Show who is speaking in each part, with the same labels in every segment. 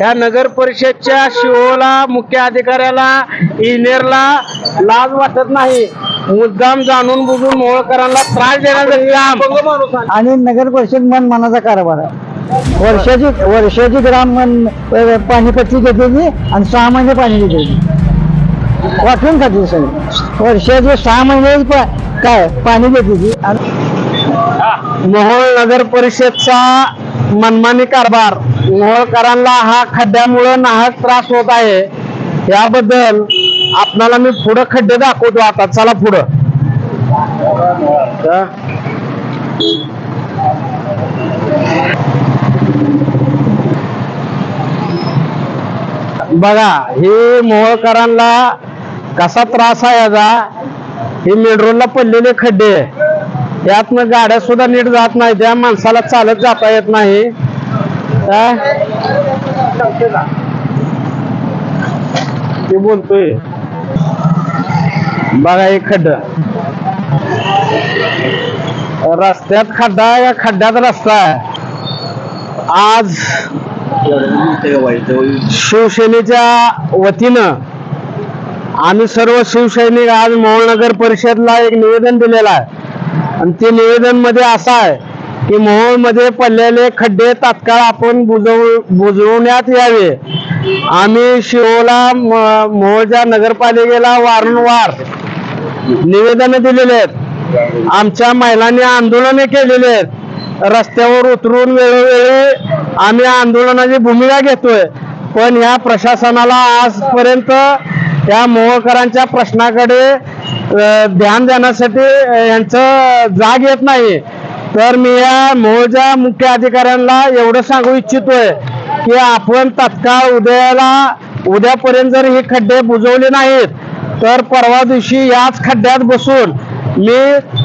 Speaker 1: या नगर परिषदच्या शिओला मुख्य अधिकाऱ्याला इंजिनियरला लाज वाटत नाही. मुद्दाम जाणून बुजून मोहळकरांना त्रास देण्याचं काम.
Speaker 2: आणि नगर परिषद मन मनाचा कारभार आहे. वर्षाची वर्षाची ग्राम मन पाणीपट्टी घेतली आणि सहा महिने पाणी घेतली वाटून खाते सगळं. वर्षाचे सहा महिने काय पाणी घेतली आणि
Speaker 1: मोहोळ नगर परिषदचा मनमानी कारभार मोहोळकरांना हा खड्ड्यामुळे नाहक त्रास होत आहे. याबद्दल आपणाला मी पुढं खड्डे दाखवतो आता. चला पुढं. बघा हे मोहोळकरांना कसा त्रास आहे याचा हे मेट्रोला पडलेले खड्डे. यातनं गाड्या सुद्धा नीट जात नाही त्या माणसाला चालत जाता येत नाही. काय? ते बोलतोय. बघा एक खड्ड. रस्त्यात खड्डा आहे का? खड्ड्यात रस्ता आहे. आज शिवसेनेच्या वतीनं आम्ही सर्व शिवसैनिक आज महानगर परिषदला एक निवेदन दिलेलं आहे. आणि ते निवेदनमध्ये असं आहे की मोहोळमध्ये पडलेले खड्डे तात्काळ आपण बुजव बुजवण्यात यावे. आम्ही शिवला मोहोळच्या नगरपालिकेला वारंवार निवेदन दिलेले आहेत. आमच्या महिलांनी आंदोलने केलेले आहेत. रस्त्यावर उतरून वेळोवेळी आम्ही आंदोलनाची भूमिका घेतोय. पण ह्या प्रशासनाला आजपर्यंत या मोहकरांच्या प्रश्नाकडे ध्यान देण्यासाठी यांचं जाग येत नाही. तर मी या मोहच्या मुख्य अधिकाऱ्यांना एवढं सांगू इच्छितोय की आपण तत्काळ उद्याला उद्यापर्यंत जर हे खड्डे बुजवले नाहीत तर परवा दिवशी याच खड्ड्यात बसून मी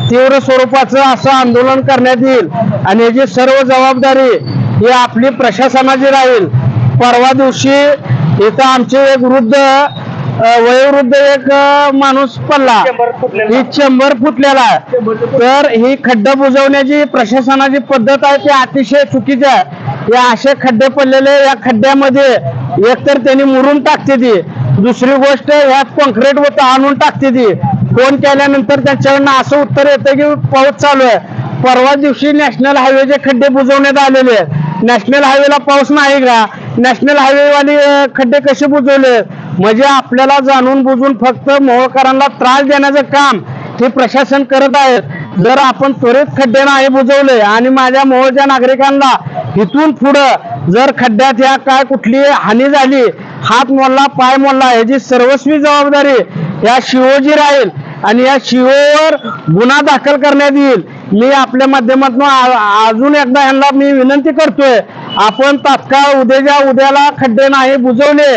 Speaker 1: तीव्र स्वरूपाचं असं आंदोलन करण्यात येईल आणि याची सर्व जबाबदारी ही आपली प्रशासनाची राहील. परवा दिवशी इथं आमचे एक वृद्ध वयोवृद्ध एक माणूस पडला. ही चेंबर फुटलेला. तर ही खड्डे बुजवण्याची प्रशासनाची पद्धत आहे ती अतिशय चुकीची आहे. या असे खड्डे पडलेले या खड्ड्यामध्ये एकतर त्यांनी मुरून टाकते ती. दुसरी गोष्ट यात कॉन्क्रीट होतं आणून टाकते ती. फोन केल्यानंतर त्यांच्याकडनं असं उत्तर येतं की पाऊस चालू आहे. परवा दिवशी नॅशनल हायवेचे खड्डे बुजवण्यात आलेले. आहेत नॅशनल हायवेला पाऊस नाही का? नॅशनल हायवेवाले खड्डे कसे बुजवले? म्हणजे आपल्याला जाणून बुजून फक्त मोहळकरांना त्रास देण्याचं काम हे प्रशासन करत आहेत जर आपण त्वरित खड्डे नाही बुजवले आणि माझ्या मोहळच्या नागरिकांना इथून पुढं जर खड्ड्यात या काय कुठली हानी झाली हात मोडला पाय मोडला याची सर्वस्वी जबाबदारी या शिवोजी राहील आणि या शिवोवर गुन्हा दाखल करण्यात येईल. मी आपल्या माध्यमातून अजून एकदा यांना मी विनंती करतोय आपण तात्काळ उद्याच्या उद्याला खड्डे नाही बुजवले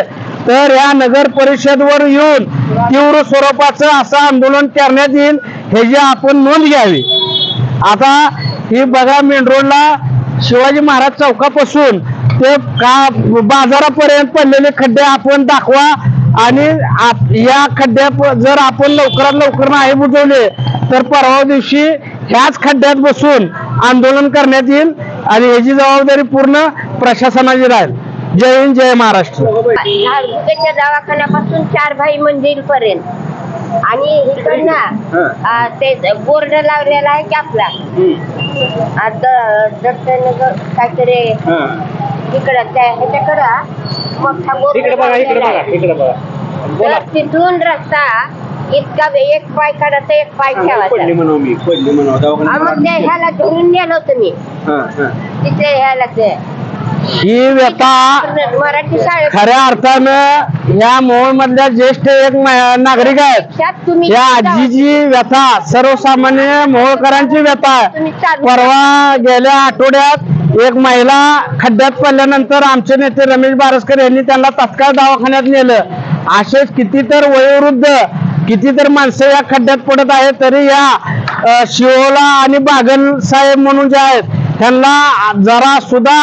Speaker 1: तर या नगर परिषदवर येऊन तीव्र स्वरूपाचं असं आंदोलन करण्यात येईल ह्याची आपण नोंद घ्यावी. आता ही बघा मेन रोडला शिवाजी महाराज चौकापासून ते का बाजारापर्यंत पडलेले खड्डे आपण दाखवा आणि आप- या खड्ड्या जर आपण लवकरात लवकर नाही बुजवले तर परवा दिवशी ह्याच खड्ड्यात बसून आंदोलन करण्यात येईल आणि ह्याची जबाबदारी पूर्ण प्रशासनाची राहील. जय हिंद जय महाराष्ट्र.
Speaker 3: दवाखान्यापासून चार भाई मंदिर पर्यंत आणि इकडनं ते बोर्ड लावलेला आहे की आपला. आता दत्तनगर काहीतरी इकडं त्या ह्याच्याकडं मोठा बोर्ड
Speaker 1: इकडे बघा इकडे
Speaker 3: लावलेला
Speaker 1: बघा
Speaker 3: आहे.
Speaker 1: इकडे बघा. बोला.
Speaker 3: तर तिथून रस्ता इतका एक पाय काढायचा एक पाय
Speaker 1: पडली
Speaker 3: ठेवायचा.
Speaker 1: म्हणू मी पडली म्हणू
Speaker 3: आ, मग त्या ह्याला धरून नेलं होतं मी. तिथे ह्याला ते.
Speaker 1: ही व्यथा खऱ्या अर्थानं या मोहोळ मधल्या ज्येष्ठ एक नागरिक आहेत. या आजीची व्यथा सर्वसामान्य मोहोळकरांची व्यथा आहे. परवा गेल्या आठवड्यात एक महिला खड्ड्यात पडल्यानंतर आमचे नेते रमेश बारसकर यांनी त्यांना तात्काळ दवाखान्यात नेलं. असेच किती तर वयोवृद्ध किती तर माणसं या खड्ड्यात पडत आहेत तरी या अ, शिवोला आणि बागल साहेब म्हणून जे आहेत त्यांना जरा सुद्धा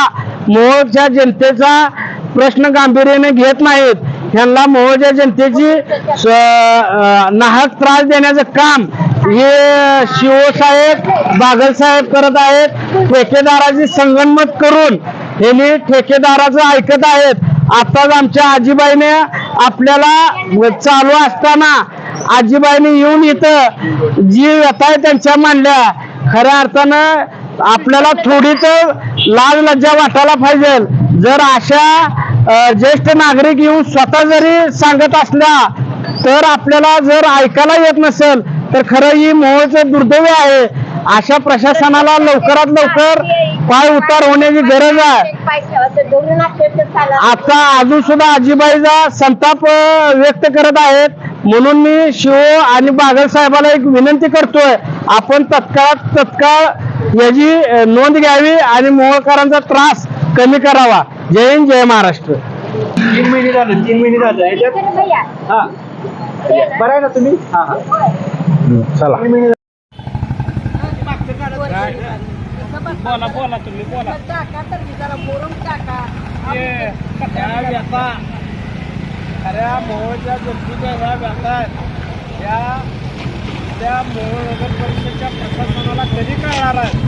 Speaker 1: मोहोळच्या जनतेचा प्रश्न गांभीर्याने घेत नाहीत. ह्यांना मोहोळच्या जनतेची स- नाहक त्रास देण्याचं काम हे शिवसाहेब बागल साहेब करत आहेत. ठेकेदाराची संगणमत करून यांनी ठेकेदाराचं ऐकत आहेत. आताच आमच्या आजीबाईने आपल्याला चालू असताना आजीबाईने येऊन इथं जी व्यथा आहे त्यांच्या मांडल्या. खऱ्या अर्थानं आपल्याला थोडी तर लाज लज्जा वाटायला पाहिजे. जर अशा ज्येष्ठ नागरिक येऊन स्वतः जरी सांगत असल्या तर आपल्याला जर ऐकायला येत नसेल तर खरं ही मोहचं दुर्दैव आहे. अशा प्रशासनाला लवकरात लवकर पाय उतार होण्याची गरज आहे. आता अजून सुद्धा आजीबाईचा संताप व्यक्त करत आहेत. म्हणून मी शिव आणि बागल साहेबाला एक विनंती करतोय. आपण तत्काळ तत्काळ याची नोंद घ्यावी आणि मोहळकरांचा त्रास कमी करावा. जय हिंद जय महाराष्ट्र.
Speaker 4: तीन महिने झाले तीन महिने झाले. याच्यात हा. बरं आहे ना तुम्ही? हा हा.
Speaker 1: चला.
Speaker 4: तीन महिने बोला बोला तुम्ही बोला. मोहच्या गोष्टीच्या ह्या आहेत. मोहोळ नगर परिषदच्या प्रशासनाला कधी कळणार आहे?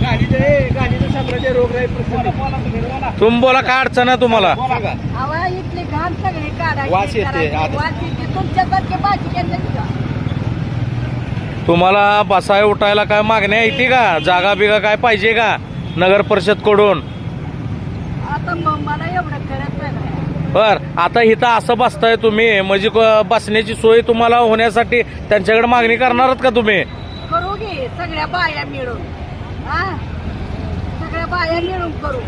Speaker 4: गाडीचे गाडीचं साम्राज्य रोगराई प्रसंगी
Speaker 5: तुम्ही बोला काय अडचण आहे तुम्हाला?
Speaker 6: हवा इथली घाण सगळी काढायची
Speaker 4: वास येते,
Speaker 6: करायची.
Speaker 4: आत-
Speaker 6: वास येते. तुमच्यासारखे भाजी घेतली का
Speaker 5: तुम्हाला बसाय उठायला काय मागणी आहे ती का? जागा बिगा काय पाहिजे का नगर परिषदकडून?
Speaker 6: आता मला एवढं करत नाही
Speaker 5: बर आता इथं असं बसताय तुम्ही म्हणजे क- बसण्याची सोय तुम्हाला होण्यासाठी त्यांच्याकडे मागणी करणारच का तुम्ही?
Speaker 6: करू घे सगळ्या बाया मिळून. हा? सगळ्या बाया मिळून करू.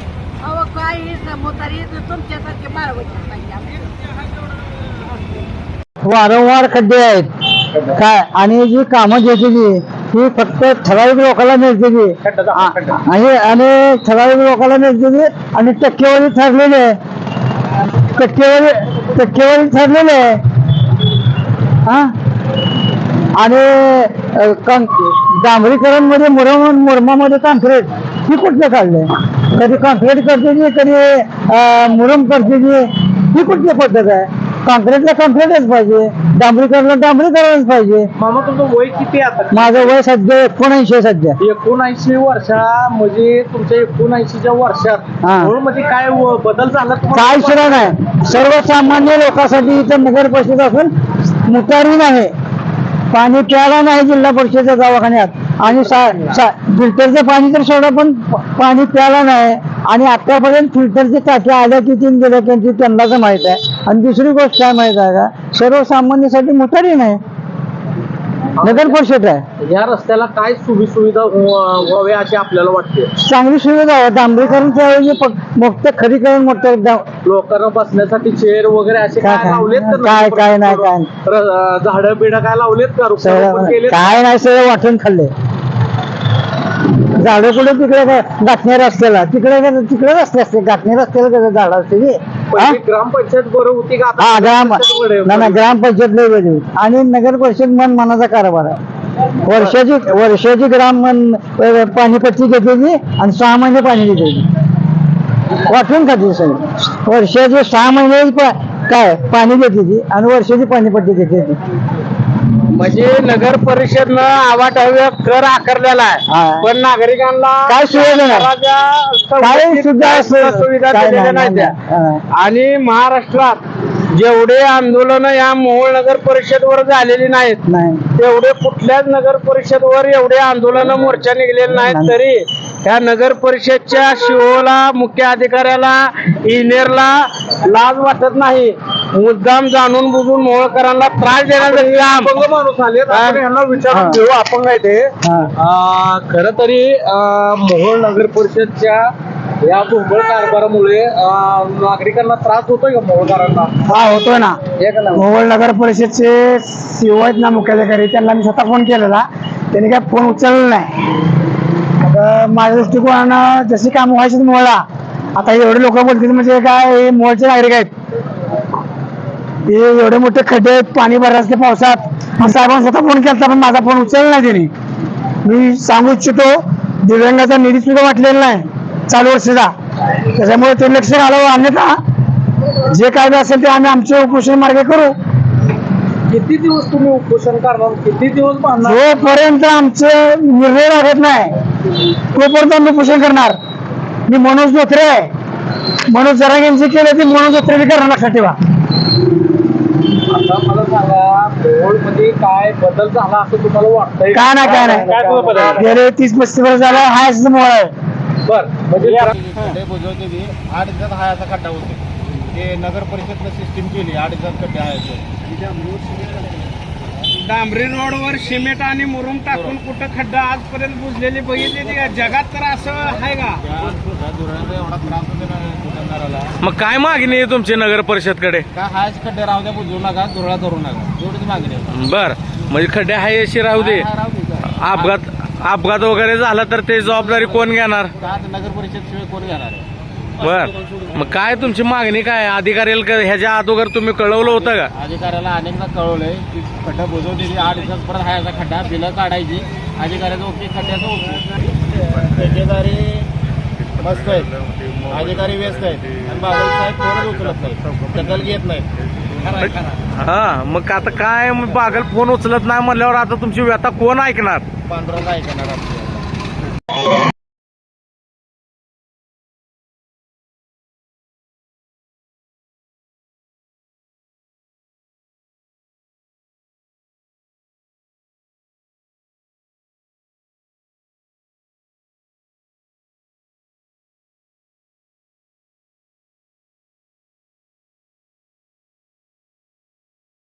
Speaker 6: अहो काय हे समुदारी तुमच्यासारखे मारवायचे पाहिजे
Speaker 2: वारंवार खड्डे आहेत. काय? आणि जी कामं घेतलेली ही फक्त ठराविक लोकांना मिळतेली. आणि आणि ठराविक लोकांना मिळतेली आणि टक्केवारी ठरलेली आहे. टक्केवारी टक्केवारी ठरलेलं आहे. हा? आणि डांबरीकरणमध्ये कं- मध्ये मुरम मुरमामध्ये कॉन्क्रीट ही कुठले काढले कधी कॉन्क्रीट करते कधी मुरम करते ही कुठली पद्धत आहे? कॉन्क्रीटला कॉन्क्रीटच पाहिजे. डांबरीकरणला डांबरीकरणच पाहिजे.
Speaker 4: मामा तुमचं वय किती आहे आता?
Speaker 2: माझं वय सध्या एकोणऐंशी आहे सध्या.
Speaker 4: एकोणऐंशी वर्षा म्हणजे तुमच्या एकोणऐंशीच्या वर्षात.
Speaker 2: हा.
Speaker 4: मध्ये काय व- बदल झाला तुम्हाला?
Speaker 2: काय सुद्धा नाही. सर्वसामान्य लोकांसाठी इथं नगर परिषद असून मुतारी नाही पाणी प्यायला नाही जिल्हा परिषदेच्या दवाखान्यात. आणि सा- सा- फिल्टरचं पाणी तर सोडा पण प- पाणी प्यायला नाही. आणि आतापर्यंत फिल्टरची टाकी आल्या की तीन गेल्या त्यांची त्यांनाच माहीत आहे. आणि दुसरी गोष्ट काय माहीत आहे का? सर्वसामान्यासाठी मुतारी नाही. नगर परिषद आहे.
Speaker 4: या रस्त्याला काय सुविधा सुविधा व्हाव्या अशी आपल्याला वाटते?
Speaker 2: चांगली सुविधा आहे. डांबरीकरण त्याऐवजी मोठं खरीकरण मोठं डा-
Speaker 4: लोकांना बसण्यासाठी चेअर वगैरे असे
Speaker 2: काय-
Speaker 4: लावलेत का
Speaker 2: काय- काय नाही, काय
Speaker 4: झाडं बिडं काय लावलेत का? वृक्षारोपण
Speaker 2: सगळं
Speaker 4: केलेत?
Speaker 2: काय नाही सगळं वाटून खाल्ले. झाडं कुठे तिकडे काय गाठणे रस्त्याला तिकडे तिकडे रस्ते असते गाठणे रस्त्याला कसं झाडं असते ती? हा?
Speaker 4: पहिली ग्रामपंचायत बरं होती का
Speaker 2: हा ग्राम
Speaker 4: पंचायत बरं आहे?
Speaker 2: नाही नाही, ग्रामपंचायत लय होती. आणि नगर परिषद मन मनाचा कारभार आहे वर्षाची वर्षाची ग्राम मन अ, पाणीपट्टी घेतली आणि सहा महिने पाणी घेतली वाटून खाते सगळं वर्षाचे सहा महिने प- काय पाणी घेतली आणि वर्षाची पाणीपट्टी घेतली
Speaker 1: म्हणजे नगर परिषदनं आवाढव्य कर आकारलेला. आहे पण नागरिकांना
Speaker 2: काय सुविधा नाही. सुद्धा असं-
Speaker 1: सुविधा
Speaker 2: काय
Speaker 1: दिलेल्या
Speaker 2: नाही,
Speaker 1: नाही त्या
Speaker 2: नाही.
Speaker 1: आणि महाराष्ट्रात जेवढे आंदोलन या मोहोळ नगर परिषदवर झालेली नाहीत
Speaker 2: नाही
Speaker 1: तेवढे कुठल्याच नगर परिषदवर एवढे आंदोलन मोर्चा निघलेले नाहीत
Speaker 2: नाही.
Speaker 1: तरी ह्या नगर परिषदच्या शिओला मुख्य अधिकाऱ्याला इंजिनियरला लाज वाटत नाही मुद्दाम जाणून बुजून मोहोळकरांना त्रास देण्याचं काम
Speaker 4: अपंग माणूस आले. आपण यांना विचारून. घेऊ अपंग आहे ते. खर तरी मोहोळ नगर परिषदच्या या भोंगळ कारभारामुळे अं, नागरिकांना त्रास होतोय का मोहोळकरांना
Speaker 1: हा होतोय ना
Speaker 4: हे का नाही?
Speaker 1: मोहोळ नगर परिषदचे सीओ आहेत ना मुख्याधिकारी त्यांना मी स्वतः फोन केलेला त्यांनी काय फोन उचलला नाही आता माझ्या दृष्टिकोनानं जशी कामं व्हायची मोहळा आता एवढे लोक बोलतील म्हणजे काय हे मोहळचे नागरिक आहेत हे एवढे मोठे खड्डे आहेत पाणी भरलं असते पावसात. साहेबांना स्वतः फोन केला पण माझा फोन उचलला नाही त्यांनी. मी सांगू इच्छितो दिव्यांगाचा निधी सुद्धा वाटलेला नाही. चालू वर्षाचा. त्याच्यामुळे ते लक्ष घालावं अन्यथा जे काय असेल ते आम्ही आमचे उपोषण मार्ग करू.
Speaker 4: किती दिवस तुम्ही उपोषण करणार? किती दिवस
Speaker 1: जोपर्यंत आमचे निर्णय लागत नाही तोपर्यंत आम्ही उपोषण करणार. मी मनोज धोत्रे आहे.
Speaker 2: मनोज जरांगे केलं ते मनोज उतरेली करा लक्षात ठेवा.
Speaker 4: आता मला सांगा मध्ये काय बदल झाला असं तुम्हाला वाटतंय?
Speaker 2: काय नाही काय
Speaker 4: काय
Speaker 2: नाही
Speaker 4: बदल
Speaker 2: गेले तीस पस्तीस वर्ष झालं हायच मोळ आहे.
Speaker 4: बर म्हणजे
Speaker 7: खड्डे बुजवते ती आठ दिवसात हायाचा खड्डा होते. ते नगर परिषदनं सिस्टीम केली आठ दिवसात खड्डे हायचे
Speaker 4: डांबरी रोडवर सिमेंट आणि मुरुम टाकून कुठं खड्डा आजपर्यंत बुजलेली बघितली ती? का? जगात तर असं आहे का?
Speaker 7: त्या धुराचा एवढा त्रास होते ना
Speaker 5: मग काय मागणी आहे तुमची नगर परिषदकडे?
Speaker 7: काय हायच खड्डे राहू द्या बुजवू नका धुरळा करू नका. एवढीच मागणी आहे.
Speaker 5: बर. म्हणजे खड्डे आहे अशी राहू दे.
Speaker 7: हा, राहू दे का?
Speaker 5: अपघात अपघात वगैरे झाला तर ते जबाबदारी कोण घेणार?
Speaker 7: का ते नगर परिषद शिवाय कोण घेणार आहे?
Speaker 5: बर. मग काय तुमची मागणी काय? आहे? अधिकाऱ्याला का- ह्याच्या अगोदर तुम्ही कळवलं होतं का?
Speaker 7: अधिकाऱ्याला अनेकदा कळवलंय की खड्डा बुजवते ती आठ दिवसात परत हायाचा खड्डा बिलं काढायची. अधिकाऱ्याचं ओके खड्ड्याचं ओके. ठेकेदारी मस्त आहेत अधिकारी व्यस्त आहेत आणि बाबा साहेब उचलत नाही दखल घेत नाहीत.
Speaker 5: हा मग आता काय मग बागल फोन उचलत नाही म्हणल्यावर आता तुमची व्यथा कोण ऐकणार?
Speaker 7: पांढरा आपल्याला